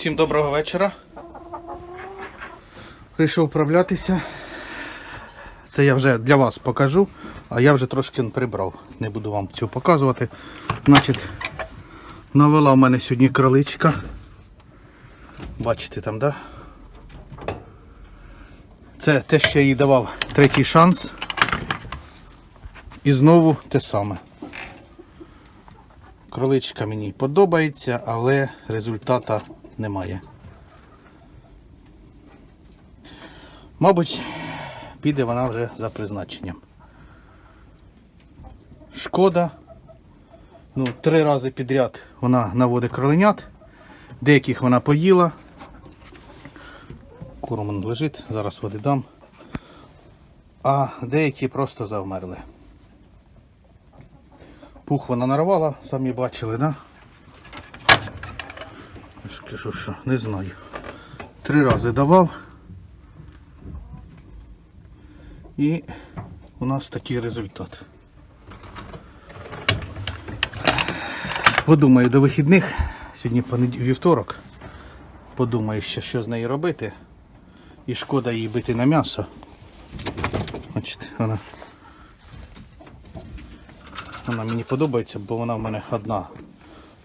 Всім доброго вечора. Прийшов вправлятися. Це я вже для вас покажу, а я вже трошки прибрав. Не буду вам цього показувати. Значить, навела в мене сьогодні кроличка. Бачите там, да? Це те, що я їй давав третій шанс. І знову те саме. Кроличка мені подобається, але результата немає. Мабуть, піде вона вже за призначенням. Шкода. Ну, три рази підряд вона наводить кроленят. Деяких вона поїла. Корм он лежить, зараз води дам. А деякі просто завмерли. Пух вона нарвала, самі бачили, да? Ж кажу, що не знаю. Три рази давав. І у нас такий результат. Подумаю до вихідних, сьогодні вівторок. Подумаю ще, що з нею робити. І шкода її бити на м'ясо. Бачите, вона вона мені подобається, бо вона в мене одна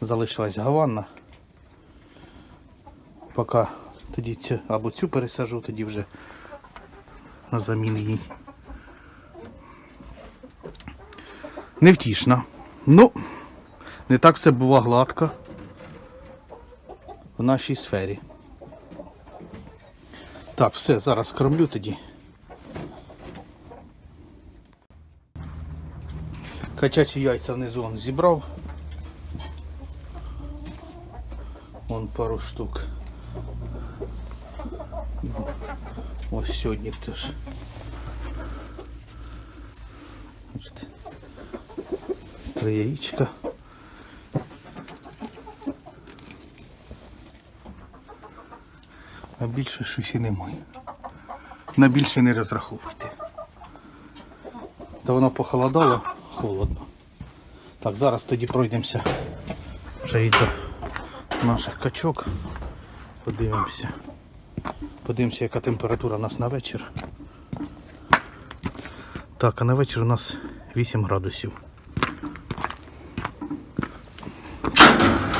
залишилась гаванна. Поки тоді цю, або цю пересажу, тоді вже на замін їй. Невтішна. Ну, не так все бува гладко в нашій сфері. Так, все, зараз кормлю тоді. Качачі яйця внизу он зібрав. Вон пару штук. Ось сьогодні теж. Три яєчка. А більше щось і немає. На більше не розраховуйте. Та воно похолодало, холодно. Так, зараз тоді пройдемося вже і до наших качок. Подивимося. Подивимося, яка температура у нас на вечір. Так, а на вечір у нас 8 градусів.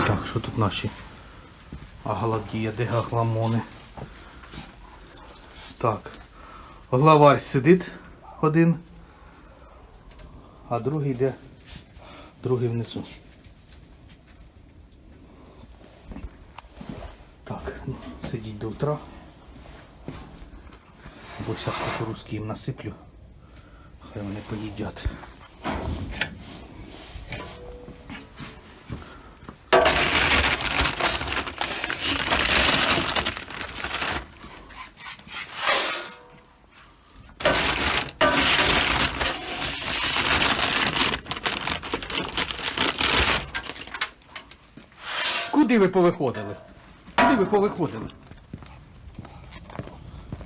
Так, що тут наші агаладія, де гахламони? Так. Главарь сидить один, а другий йде, другий внизу. Так, ну, сидіть до утра. Бо зараз кукурузки їм насиплю. Хай вони поїдять. Куди ви повиходили? Куди ви повиходили?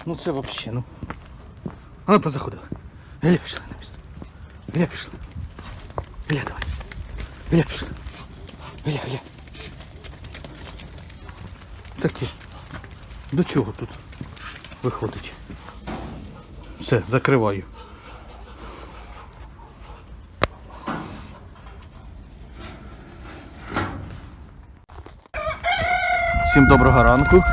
Ну це взагалі, ну. А ну позаходили. Гля пішли на місце. Гля пішли. Гля давай. Гля пішли. Гля, гля. Таке. До чого тут виходить? Все, закриваю. Всім доброго ранку.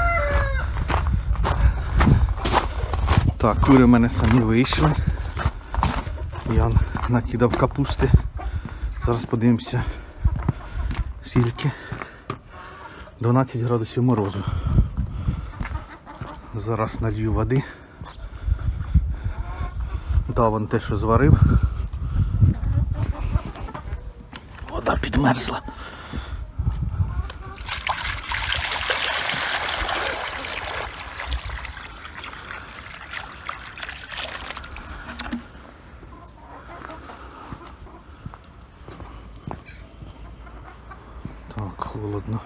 Так, кури в мене самі вийшли. Я накидав капусти. Зараз подивимося скільки. 12 градусів морозу. Зараз налью води. Дав вон те, що зварив. Вода підмерзла. Так, холодно.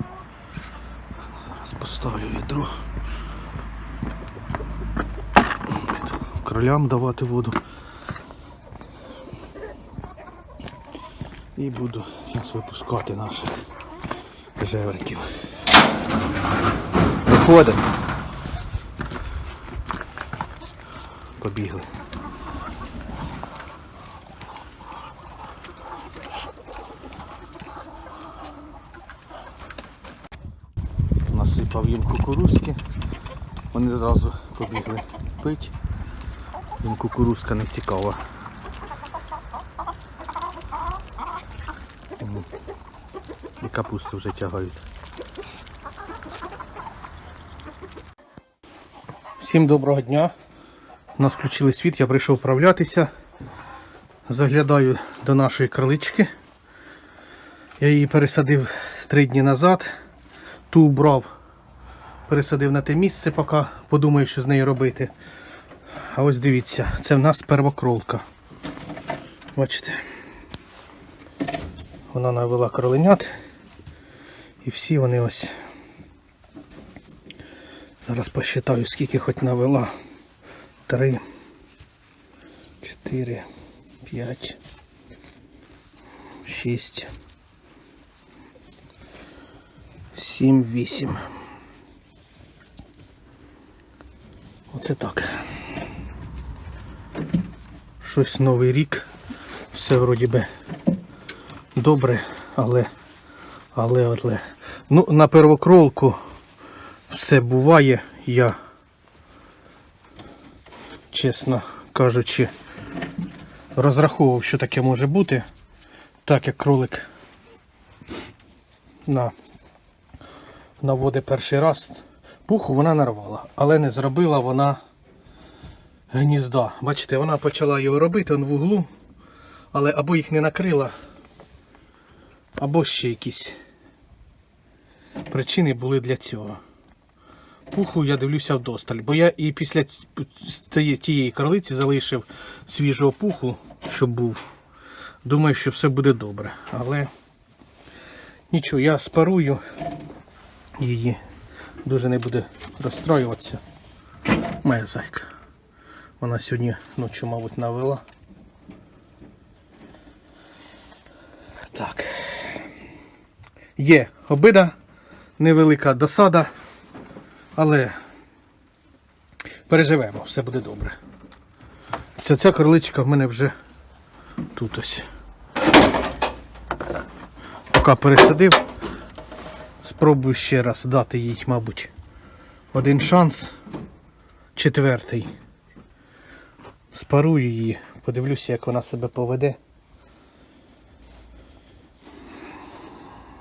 Зараз поставлю відро. Піду Кролям давати воду. І буду зараз випускати наших жевриків. Виходимо. Побігли. Насипав їм кукурузки. Вони зразу побігли пить. Їм кукурузка не цікава. І капусту вже тягають. Всім доброго дня. У нас включили світ, я прийшов вправлятися. Заглядаю до нашої кролички. Я її пересадив три дні назад. Ту брав, пересадив на те місце, поки подумаю, що з нею робити. А ось дивіться, це в нас первокролка. Бачите. Вона навела кроленят. І всі вони ось. Зараз посчитаю, скільки хоч навела. Три, чотири, п'ять, шість, сім, вісім. Оце так. Щось новий рік. Все вроді би добре, але, але, але. Ну, на первокролку все буває. Я, чесно кажучи, розраховував, що таке може бути, так як кролик на, наводить перший раз. Пуху вона нарвала, але не зробила вона гнізда. Бачите, вона почала його робити он в углу, але або їх не накрила, або ще якісь причини були для цього. Пуху я дивлюся вдосталь, бо я і після тієї- кролиці залишив свіжого пуху, щоб був. Думаю, що все буде добре. Але нічого, я спарую її. Дуже не буде розстроюватися. Моя зайка. Вона сьогодні ночі, мабуть, навела. Так. Є обида, невелика досада, але переживемо, все буде добре. Ця, ця кроличка в мене вже тут ось. Поки пересадив, спробую ще раз дати їй, мабуть, один шанс. Четвертий. Спарую її, подивлюся, як вона себе поведе.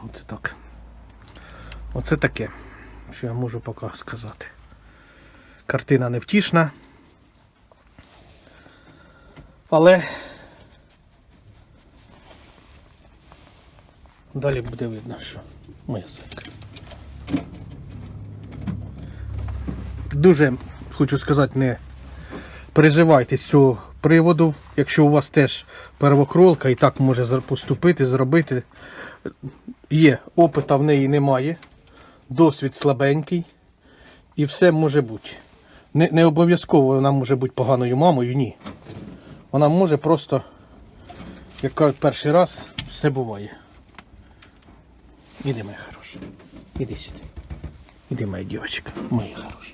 Оце так. Оце таке, що я можу поки сказати. Картина невтішна. Але далі буде видно, що моя зайка. Дуже хочу сказати, не переживайте з цього приводу. Якщо у вас теж первокролка і так може поступити, зробити. Є, опита в неї немає, досвід слабенький і все може бути. Не, не обов'язково вона може бути поганою мамою, ні. Вона може просто, як кажуть, перший раз все буває. Іди, моя хороша. Іди сюди. Іди, моя дівчинка, моя хороша.